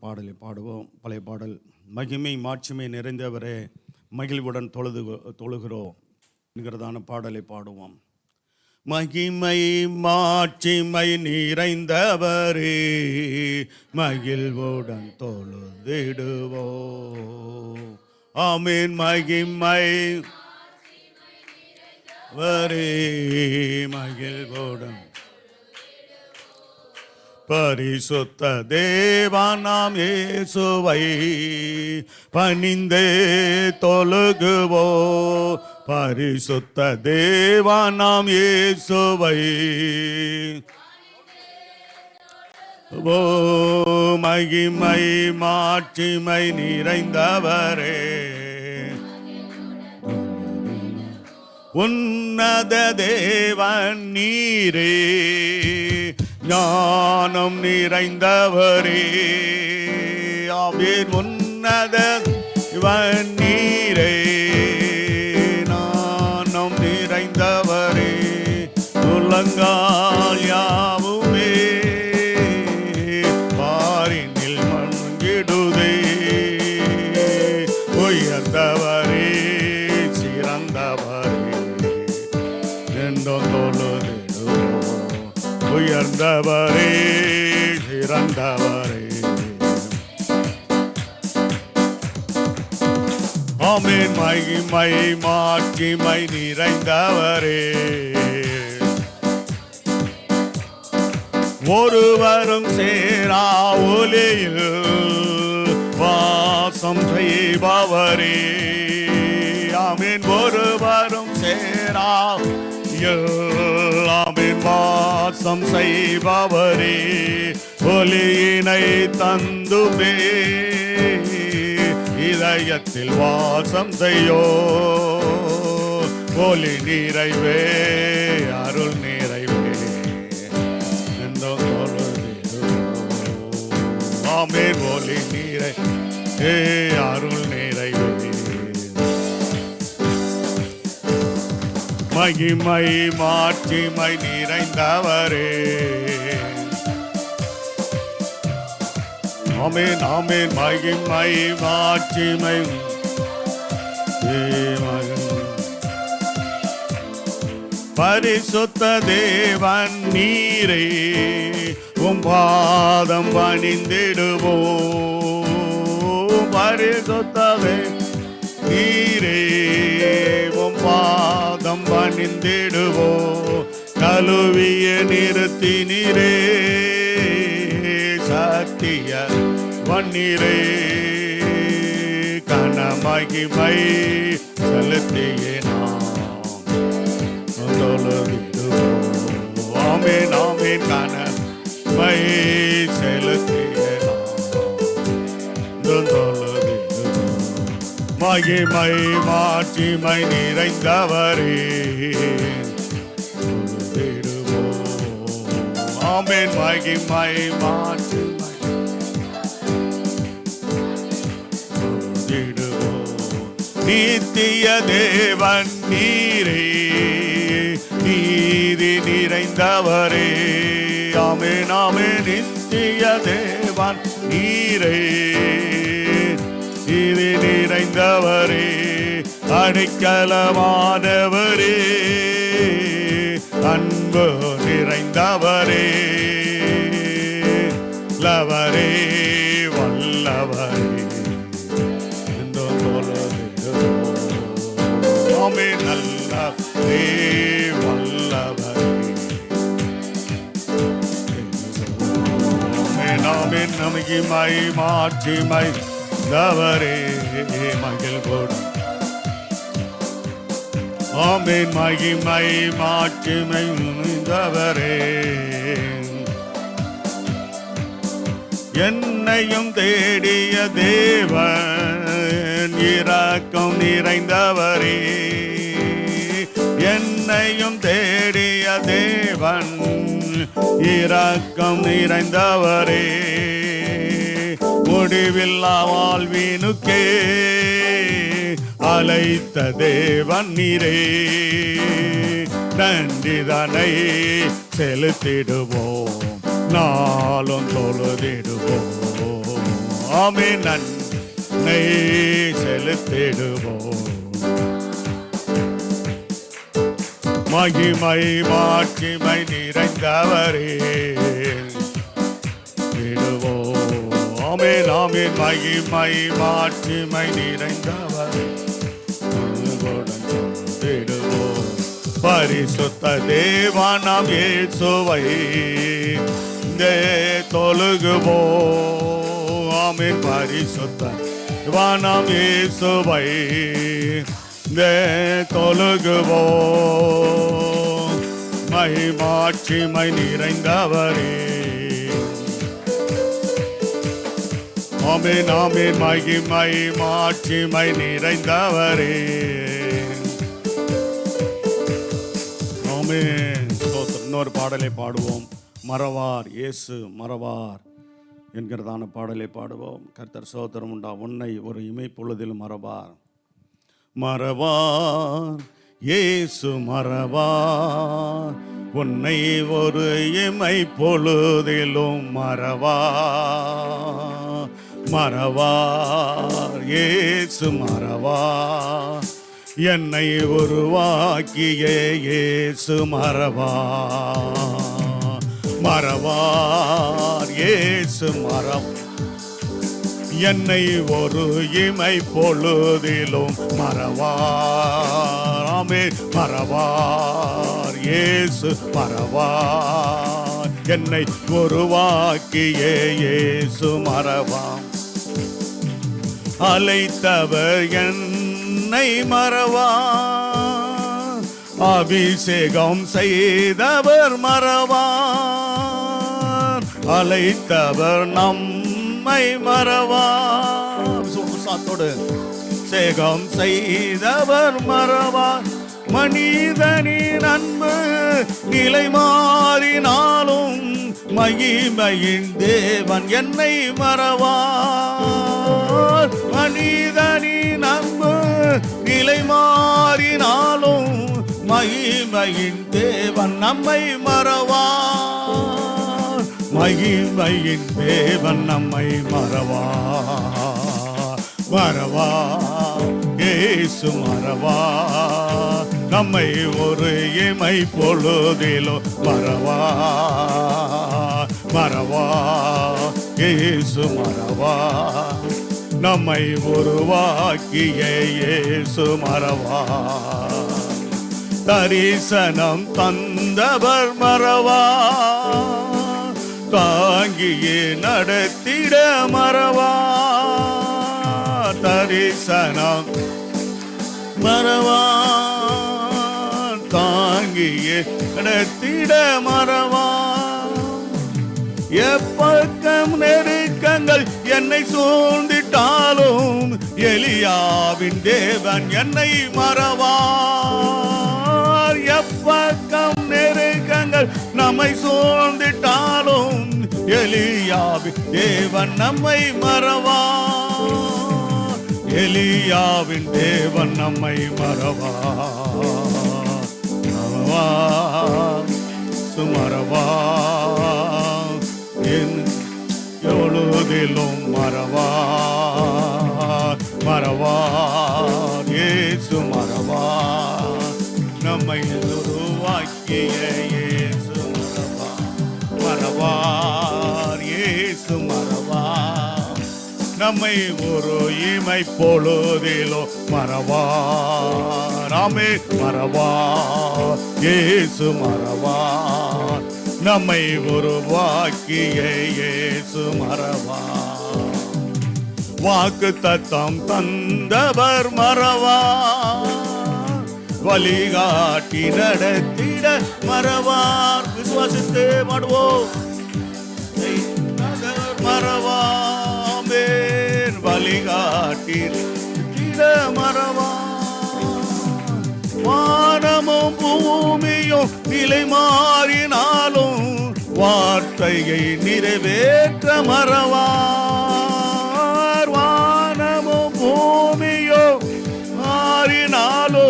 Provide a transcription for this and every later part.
பாடலை பாடுவோம். பழைய பாடல் மகிமை மாட்சிமை நிறைந்தவரே மகிழ்வுடன் தொழுது தொழுகிறோம் என்கிறதான பாடலை பாடுவோம். மகிமை மாட்சிமை நிறைந்தவரே மகிழ்வுடன் தொழுதிடுவோ ஆமீன். மகிமை வரே மகிழ்வுடன் பரிசுத்த தேவானாம் இயேசுவை பணிந்தே தொழுகுவோ. பரிசுத்த தேவானாம் இயேசுவை. ஓ மகிமை மாட்சிமை நிறைந்தவரே. உன்னத தேவன் நீரே. ஞானம் நிறைந்தவரே. ஆமீன் உன்னத இவன் நீரே. ஞானம் நிறைந்தவரே. துலங்கால் மகிமை மாட்சிமை நிறைந்தவரே. ஒருவரும் சேரா ஒலியில் வாசம் செய்பவரே. ஆமீன் ஒருவரும் சேரா எல்லாமின் வாசம் செய்பவரே. ஒலியினை தந்துமே. இதயத்தில் வாசம் செய்யோ. ஒளி நிறைவே அருள் நிறைவே. எந்த ஆமே ஒளி நீரை ஏ அருள் நிறைவே. மகிமை மாட்சிமை நிறைந்தவரே. ஆமேன் ஆமேன். மகிமை மாட்சிமை பரிசுத்த தேவன் நீரே உம் பாதம் பணிந்திடுவோம். பரிசுத்தவே நீரே உம் பாதம் பணிந்திடுவோ கழுவிய நிறுத்தி நீரே சத்திய வன்னிரே கனமகிமை செலுத்தியே நாம். ஆமே நாமே ஆமென் கனமை செலுத்தியே மகிமை மாட்சிமை நிறைந்தவரே. ஆமேன் மகிமை மாட்சிமை நித்திய தேவன் நீரே நீதி நிறைந்தவரே. ஆமே நாமே நித்திய தேவன் நீரே நீதி நிறைந்தவரே அடைக்கலமானவரே. அன்பு நிறைந்தவரே லவரே வல்லவர். நாமே நமிகிமை மாட்சிமை தவறே மகிழ் போடும் ஆமேன் மகிமை மாட்சிமை தவறே. என்னையும் தேடிய தேவன் இறக்கம் நிறைந்தவரே. என்னையும் தேடிய தேவன் இறக்கம் நிறைந்தவரே. முடிவில்லா வாழ்வினுக்கே அழைத்த தேவன் நீரே. நன்றிதனை செலுத்திடுவோம் நாளும் தொழுதிடுவோம். ஆமே நன்னை செலுத்திடுவோம். மகிமை மாட்சிமை நிறைந்தவரே விடுவோம். ஆமே நாமே மகிமை மாட்சிமை நிறைந்தவரே. பரிசுத்த தேவானாம் இயேசுவை தொழுகுவோ ஆமே பரிசுத்த தேவானாம் இயேசுவை தொழுகுவோ தொழுகுவோம். மகிமாட்சிமை நிறைந்தவரே. ஆமே நாமே மகிமை மாட்சிமை நிறைந்தவரே. ஆமே இன்னொரு பாடலை பாடுவோம். மறவார் இயேசு மறவார் என்கிறதான பாடலை பாடுவோம். கர்த்தர் சோதரம் உண்டா? உன்னை ஒரு இமை பொழுதில் மறவார். மறவார் இயேசு மறவார். உன்னை ஒரு இமை பொழுதிலும் மறவார். மறவார் ஏசு மறவார். என்னை உருவாக்கிய ஏசு மறவார். மறவார் ஏசு மறவார் என்னை ஒரு இமை பொழுதிலும் மறவாராமே மறவார் ஏசு மறவார். என்னை உருவாக்கிய ஏசு மறவாம் அலைத்தவர் என்னை மறவா? அபிஷேகம் செய்தவர் மறவார். அழைத்தவர் நம்மை மறவார் சுசாத்தோடு சேகம் செய்தவர் மறவார் மனிதனின் அன்பு நிலை மாறினாலும் மகிமையின் தேவன் என்னை மறவார் மனிதனின் அன்பு நிலை மாறினாலும் மகிமையின் தேவன் நம்மை மறவார். மகிமையின் தேவன் நம்மை மறவா மறவா ஏசு மறவா நம்மை ஒரு இமை பொழுதிலோ மறவா மறவா ஏசு மறவா நம்மை உருவாக்கிய இயேசு மறவா தரிசனம் தந்தவர் மறவா தாங்கியே நடத்திட மறவா தரிசனம் மறவா தாங்கியே நடத்திட மறவா எப்பக்கம் மேகங்கள் என்னை சூழ்ந்திட்டாலும் எலியாவின் தேவன் என்னை மறவார். எப்பக்கம் நெருக்கங்கள் நம்மை சூழ்ந்திட்டாலும் எலியாவின் தேவன் நம்மை மறவார். எலியாவின் தேவன் நம்மை மறவார். மறவா சுமரவா என் எவ்வளோதிலும் மறவா மறவா ஏசு மறவா. நம்மை உருவாக்கிய ஏசு மறவா மறவா ஏசு மறவா. நம்மை ஒரு இமை பொழுதிலோ மறவா ராமே மறவா ஏசு மறவா. நம்மை உருவாக்கிய இயேசு மறவா. வாக்கு தத்தம் தந்தவர் மறவா. வழிகாட்டி நடத்திட மறவார். விசுவாசித்து மாடுவோம் மறவாமே வழிகாட்டி மறவா நிலை மாறினாலும் வார்த்தையை நிறைவேற்ற மறவார். வானமோ பூமியோ மாறினாலோ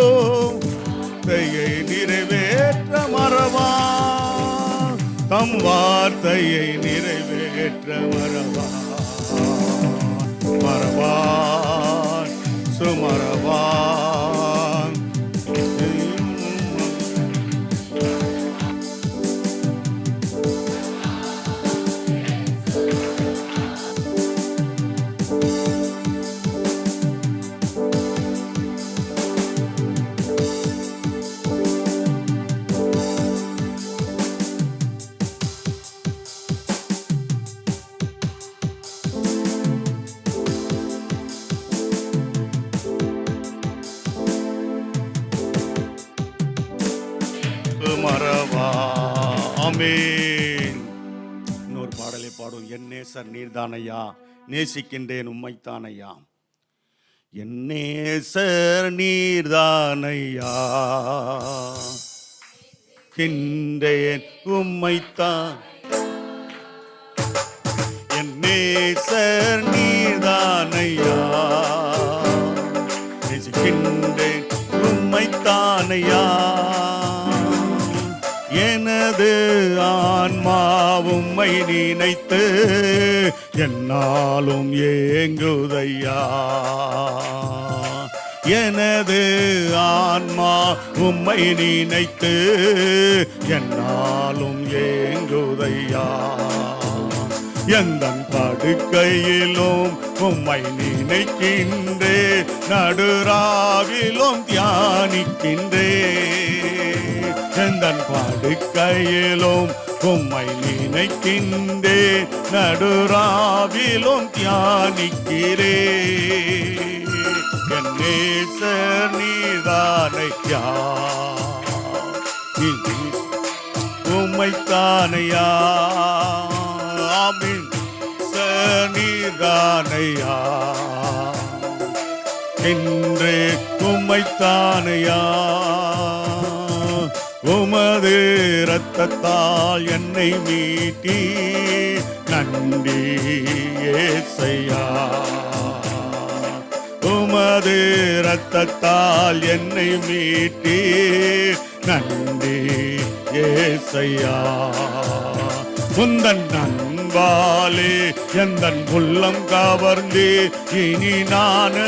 வார்த்தையை நிறைவேற்ற மறவார். தம் வார்த்தையை நிறைவேற்ற மறவார். மறவார் சுமரவார். ஆமென். இன்னொரு பாடலை பாடும். என் நேசர் நீர்தானையா. நேசிக்கின்றேன் உம்மைத்தானையா. என் நேசர் நீர்தானையா. கின்றேன் உம்மைத்தான். என் நேசர் நீர்தானையா. நேசிக்கின்றேன் உம்மைத்தானையா. எனது ஆன்மா உம்மை நினைத்து என்னாலும் ஏங்குதையா. எனது ஆன்மா உம்மை நினைத்து என்னாலும் ஏங்குதையா. எந்த படுக்கையிலும் உம்மை நினைக்கின்றே நடுராவிலும் தியானிக்கின்றே. எந்தன் படுக்கையிலும் உம்மை நினைக்கின்றே நடுராவிலும் தியானிக்கிறே. என் நேசர் நீதானையா உம்மைத்தானையா ஆமீன் நீதானையா என்று உம்மைத்தானையா உமது இரத்தத்தால் என்னை மீட்டி நன்றி ஏசையா. உமது இரத்தத்தால் என்னை மீட்டி நன்றி ஏசையா. முந்தன் நண்பாலே எந்தன் உள்ளம் கவர்ந்து இனி நான்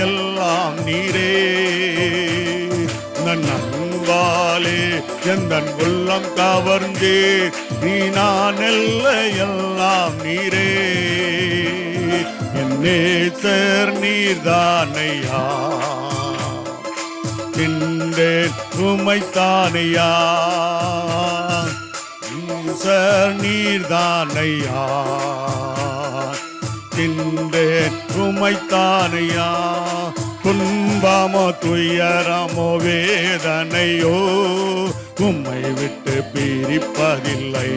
எல்லாம் நீரே. உந்தன் அன்பாலே எந்தன் உள்ளம் கவர்ந்தே நீ நான் அல்ல எல்லாம் நீரே என் நேசர் நீர்தானையா? நின்றேன் உமைத்தானையா நேசர் நீர்தானையா? நின்றேன் உமைத்தானையா துன்பமோ துயரமோ வேதனையோ உம்மை விட்டு பிரிப்பதில்லை.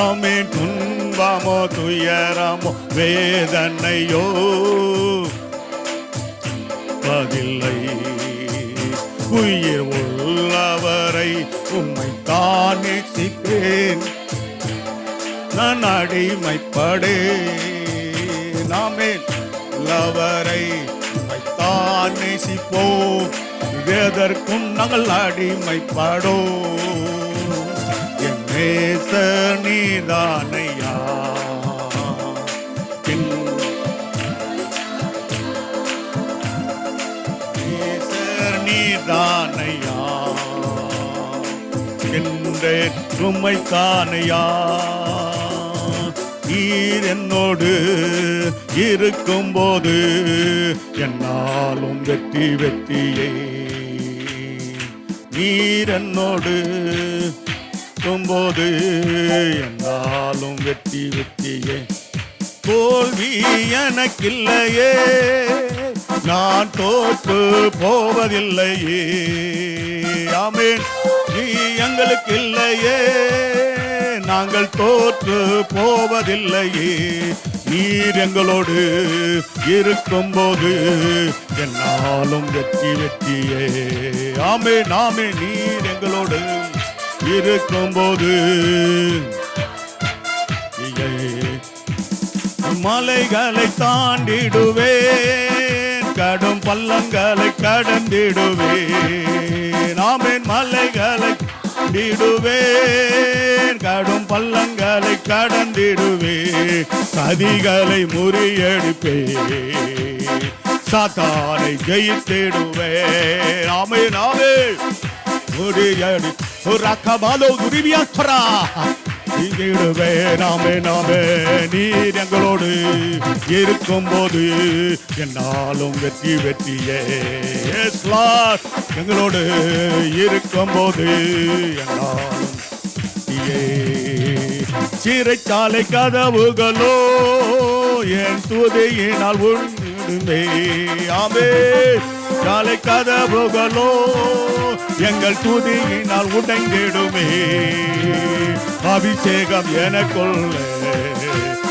ஆமே துன்பமோ துயரமோ வேதனையோ பதில்லை. உயிர் உள்ளவரை உம்மை தான் நேசிப்பேன் நான் அடிமைப்படே நாமே லவரை தான் நேசிப்போம். எதற்கும் நாங்கள் அடிமைப்படோ. என் நேச நீதானையா. என் நீதானையா. என்றேன் உம்மை தானையா. நீர் என்னோடு இருக்கும் போது என்னாலும் வெற்றி வெற்றியே. நீர் என்னோடு போது என்னாலும் வெற்றி வெற்றியே. தோல்வி எனக்கில்லையே நான் தோற்று போவதில்லையே. ஆமென். நீ எங்களுக்கு இல்லையே நாங்கள் தோற்று போவதில்லையே. நீர் எங்களோடு இருக்கும்போது என்னாலும் வெற்றி வெற்றியே. ஆமே நாமே நீர் எங்களோடு இருக்கும் போது மலைகளை தாண்டிடுவேன் கடும் பள்ளங்களை கடந்திடுவேன். ஆமேன் மலைகளை தாண்டிடுவேன் கடும் பள்ளங்களை கடந்திடுவேன். சதிகளை முறியடிப்பேன். சாத்தானை ஜெயித்திடுவேன். ஆமேன் நாமே முறியடி ரக்கமாலோ துரிவியாத்தரா இங்கிடுவே நாமே நாமே நீர் எங்களோடு இருக்கும்போது என்னாலும் வெற்றி வெற்றியே. Yes, Lord. எங்களோடு இருக்கும்போது என்னாலும் சிறைச்சாலை கதவுகளோ என் துதியினால் உண்டுமே ஆமே சாலை கதவுகளோ எங்கள் துதியினால் உடைந்திடுமே. அபிஷேகம் எனக்குள்ள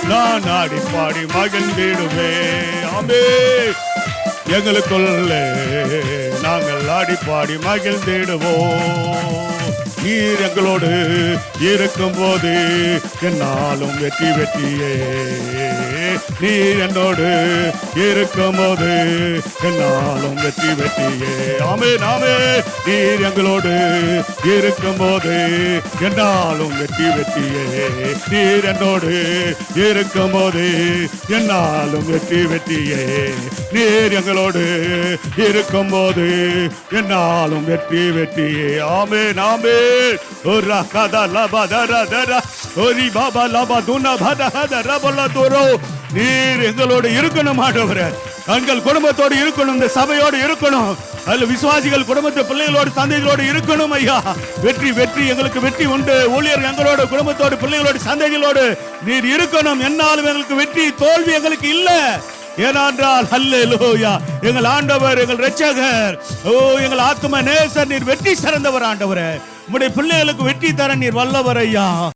நான் ஆடி பாடி மகிழ்ந்திடுமே. ஆமே எங்களுக்குள்ளே நாங்கள் ஆடி பாடி மகிழ்ந்திடுவோம். நீர் எங்களோடு இருக்கும் போது என்னாலும் வெற்றி வெற்றியே. நீர் என்னோடு இருக்கும் போது என்னாலும் வெற்றி வெற்றியே. ஆமே நாமே நீர் எங்களோடு இருக்கும் போது என்னாலும் வெற்றி வெற்றியே. நீர் என்னோடு இருக்கும் போது என்னாலும் வெற்றி வெற்றியே. நீர் எங்களோடு இருக்கும் போது என்னாலும் வெற்றி வெற்றியே. ஆமே நாமே ஒரு கத லபதர தர ஒரு பாபா லப துன பத ஹத ரபல நீர் எங்களோடு இருக்கணும் ஆண்டவரே எங்கள் குடும்பத்தோடு இருக்கணும் இந்த சபையோடு இருக்கணும் அதுல விசுவாசிகள் குடும்பத்து பிள்ளைகளோடு சந்தைகளோடு இருக்கணும் ஐயா வெற்றி வெற்றி எங்களுக்கு வெற்றி உண்டு ஊழியர் எங்களோட குடும்பத்தோடு பிள்ளைகளோடு சந்தைகளோடு நீர் இருக்கணும் என்னாலும் எங்களுக்கு வெற்றி தோல்வி எங்களுக்கு இல்லை ஏனென்றால் அல்லேலூயா எங்கள் ஆண்டவர் எங்கள் ரட்சகர் ஓ எங்கள் ஆத்ம நேசர் நீர் வெற்றி சிறந்தவர் ஆண்டவரே உடைய பிள்ளைகளுக்கு வெற்றி தர நீர் வல்லவர் ஐயா